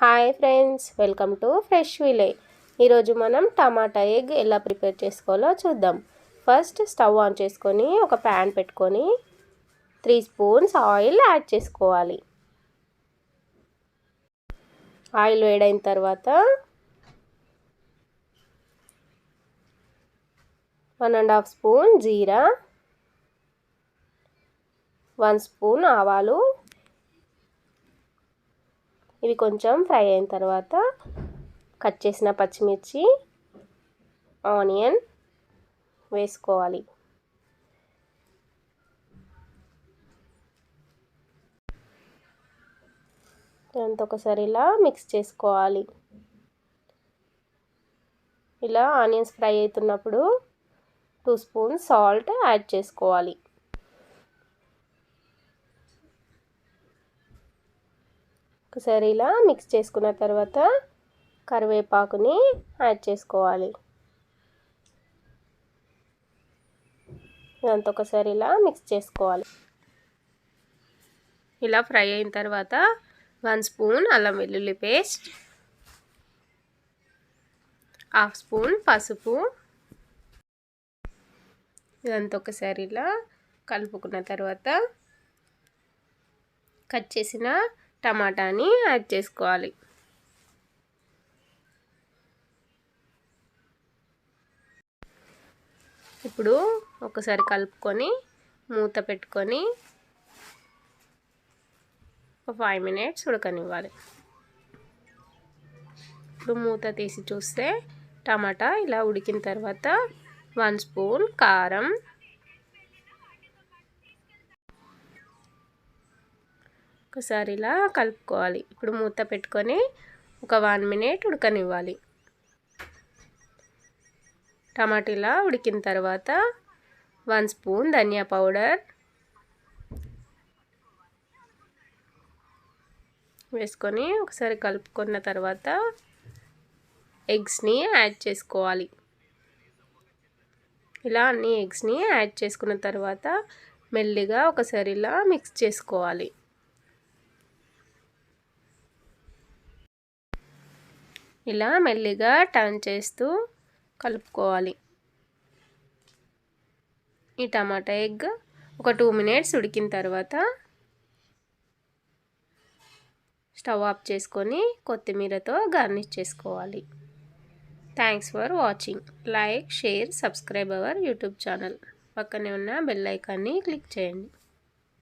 Hi friends welcome to fresh Wiley. ఈరోజు మనం tomato egg ఎలా ప్రిపేర్ చేసుకోవాలో చూద్దాం. ఫస్ట్ స్టవ్ ఆన్ చేసుకొని ఒక ప్యాన్ పెట్టుకొని త్రీ స్పూన్స్ ఆయిల్ యాడ్ చేసుకోవాలి. ఆయిల్ వేడైన తర్వాత వన్ అండ్ హాఫ్ స్పూన్ జీరా వన్ స్పూన్ ఆవాలు ఇవి కొంచెం ఫ్రై అయిన తర్వాత కట్ చేసిన పచ్చిమిర్చి ఆనియన్ వేసుకోవాలి. దాంతో ఒకసారి ఇలా మిక్స్ చేసుకోవాలి. ఇలా ఆనియన్స్ ఫ్రై అవుతున్నప్పుడు టూ స్పూన్స్ సాల్ట్ యాడ్ చేసుకోవాలి. ఒకసారి ఇలా మిక్స్ చేసుకున్న తర్వాత కరివేపాకుని యాడ్ చేసుకోవాలి. ఇదంతా ఒకసారి ఇలా మిక్స్ చేసుకోవాలి. ఇలా ఫ్రై అయిన తర్వాత వన్ స్పూన్ అల్లం వెల్లుల్లి పేస్ట్ హాఫ్ స్పూన్ పసుపు. ఇదంతా ఒకసారి ఇలా కలుపుకున్న తర్వాత కట్ చేసిన టమాటాని యాడ్ చేసుకోవాలి. ఇప్పుడు ఒకసారి కలుపుకొని మూత పెట్టుకొని ఒక ఫైవ్ మినిట్స్ ఉడకనివ్వాలి. ఇప్పుడు మూత తీసి చూస్తే టమాటా ఇలా ఉడికిన తర్వాత వన్ స్పూన్ కారం ఒకసారి ఇలా కలుపుకోవాలి. ఇప్పుడు మూత పెట్టుకొని ఒక వన్ మినిట్ ఉడకనివ్వాలి. టమాటీలా ఉడికిన తర్వాత వన్ స్పూన్ ధనియా పౌడర్ వేసుకొని ఒకసారి కలుపుకున్న తర్వాత ఎగ్స్ని యాడ్ చేసుకోవాలి. ఇలా అన్ని ఎగ్స్ని యాడ్ చేసుకున్న తర్వాత మెల్లిగా ఒకసారి ఇలా మిక్స్ చేసుకోవాలి. ఇలా మెల్లిగా టర్న్ చేస్తూ కలుపుకోవాలి. ఈ టమాటా ఎగ్ ఒక టూ మినిట్స్ ఉడికిన తర్వాత స్టవ్ ఆఫ్ చేసుకొని కొత్తిమీరతో గార్నిష్ చేసుకోవాలి. Thanks for watching. Like share subscribe our YouTube channel. పక్కనే ఉన్న బెల్ ఐకాన్ని క్లిక్ చేయండి.